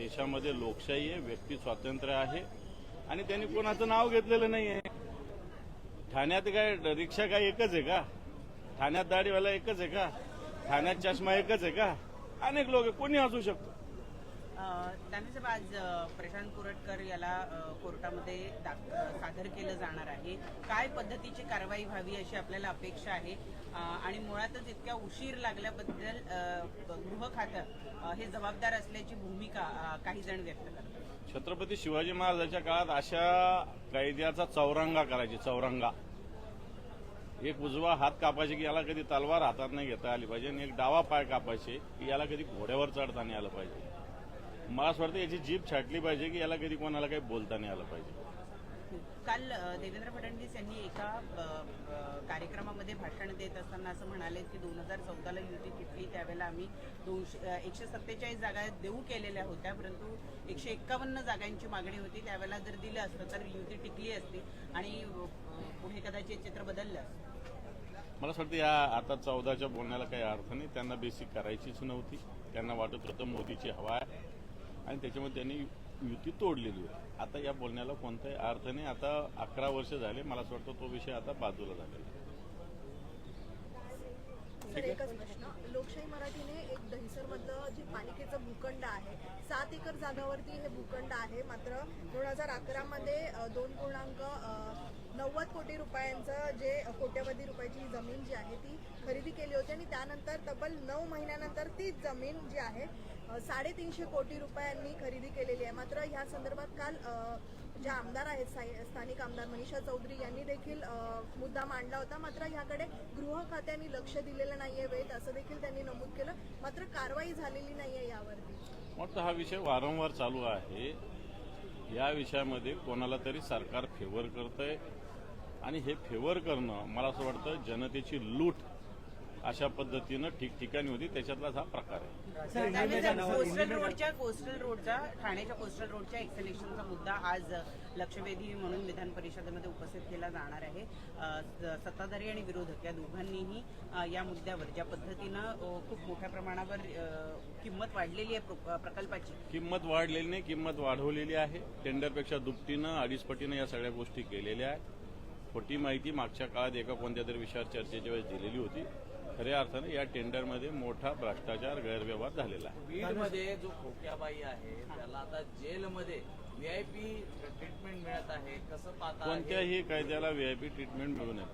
देशामध्ये लोकशाही आहे व्यक्ती स्वातंत्र्य आहे आणि त्यांनी कोणाचं नाव घेतलेलं नाही आहे ठाण्यात काय रिक्षा काय एकच आहे का? ठाण्यात दाढीवाला एकच आहे का? ठाण्यात चष्मा एकच आहे का? अनेक लोक कोणी असू शकतो. दानवेसाहेब आज प्रशांत कुरटकर याला कोर्टामध्ये सादर केलं जाणार आहे. काय पद्धतीची कारवाई व्हावी अशी आपल्याला अपेक्षा आहे? आणि मुळातच इतक्या उशीर लागल्याबद्दल गृह खातं हे जबाबदार असल्याची भूमिका काही जण व्यक्त करतात. छत्रपती शिवाजी महाराजांच्या काळात अशा कैद्याचा चौरंगा करायची चौरंगा. एक उजवा हात कापायचे की याला कधी तलवार हातात नाही घेता आली पाहिजे आणि एक डावा पाय कापायचे की याला कधी घोड्यावर चढता नाही आलं पाहिजे. मला असं वाटतं याची जीभ छाटली पाहिजे की याला कधी कोणाला काही बोलता नाही आलं पाहिजे. काल देवेंद्र फडणवीस यांनी एका कार्यक्रमामध्ये भाषण देत असताना असं म्हणाले की दोन हजार चौदाला युती तुटली त्यावेळेला आम्ही दोनशे एकशे सत्तेचाळीस जागा देऊ केलेल्या होत्या परंतु एकशे एक्कावन्न जागांची मागणी होती. त्यावेळेला जर दिलं असतं तर युती टिकली असती आणि पुढे कदाचित चित्र बदललं असतं. मला असं वाटतं या आता चौदाच्या बोलण्याला काही अर्थ नाही. त्यांना बेसिक करायचीच नव्हती. त्यांना वाटत होतं मोदीची हवा आहे. आणि त्याच्यामुळे त्यांनी युती तोडलेली होती आता या बोलण्याला कोणताही अर्थ नाही. आता अकरा वर्ष झाले. मला असं वाटतं तो विषय आता बाजूला झालेला आहे. सर एकच प्रश्न. लोकशाही मराठीने एक दहिसरमधलं जे पालिकेचं भूखंड आहे सात एकर जागावरती हे भूखंड आहे. मात्र दोन हजार अकरामध्ये दोन पूर्णांक नव्वद कोटी रुपयांचं जे कोट्यवधी रुपयाची जमीन जी आहे ती खरेदी केली होती आणि त्यानंतर तब्बल नऊ महिन्यानंतर तीच जमीन जी आहे साडेतीनशे कोटी रुपयांनी खरेदी केलेली आहे. मात्र ह्या संदर्भात काल ज्या आमदार आहेत स्थानिक आमदार मनीषा चौधरी यांनी देखील मुद्दा मांडला होता. मात्र ह्याकडे गृह खात्याने लक्ष दिलेलं नाहीये वेळेत असं देखील त्यांनी नमूद केलं. मात्र कारवाई झालेली नाहीये यावरती. वाटतं हा विषय वारंवार चालू आहे. या विषयामध्ये कोणाला तरी सरकार फेवर करतंय. आणि हे फेवर करणं मला असं वाटतं जनतेची लूट अशा पद्धतीनं ठिकठिकाणी होती. त्याच्यातलाच हा प्रकार आहे. कोस्टल रोडच्या कोस्टल रोडचा ठाण्याच्या कोस्टल रोडच्या एक्सलेक्शनचा मुद्दा आज लक्षवेधी म्हणून विधान परिषदेमध्ये उपस्थित केला जाणार आहे. सत्ताधारी आणि विरोधक या दोघांनीही या मुद्द्यावर ज्या पद्धतीनं खूप मोठ्या प्रमाणावर किंमत वाढलेली आहे प्र- प्रकल्पाची. किंमत वाढलेली नाही किंमत वाढवलेली आहे. टेंडरपेक्षा दुपटीनं अडीच पटीनं या सगळ्या गोष्टी केलेल्या आहेत. खोटी माहिती मागच्या काळात एका कोणत्या तरी विषयावर चर्चेच्या वेळेस दिलेली होती. खऱ्या अर्थानं या टेंडरमध्ये मोठा भ्रष्टाचार गैरव्यवहार झालेला आहे. बीडमध्ये जो खोक्याबाई आहे त्याला आता जेलमध्ये व्हीआयपी ट्रीटमेंट मिळत आहे. कसं पाहता हे? कोणत्याही कायद्याला व्हीआयपी ट्रीटमेंट मिळू नये.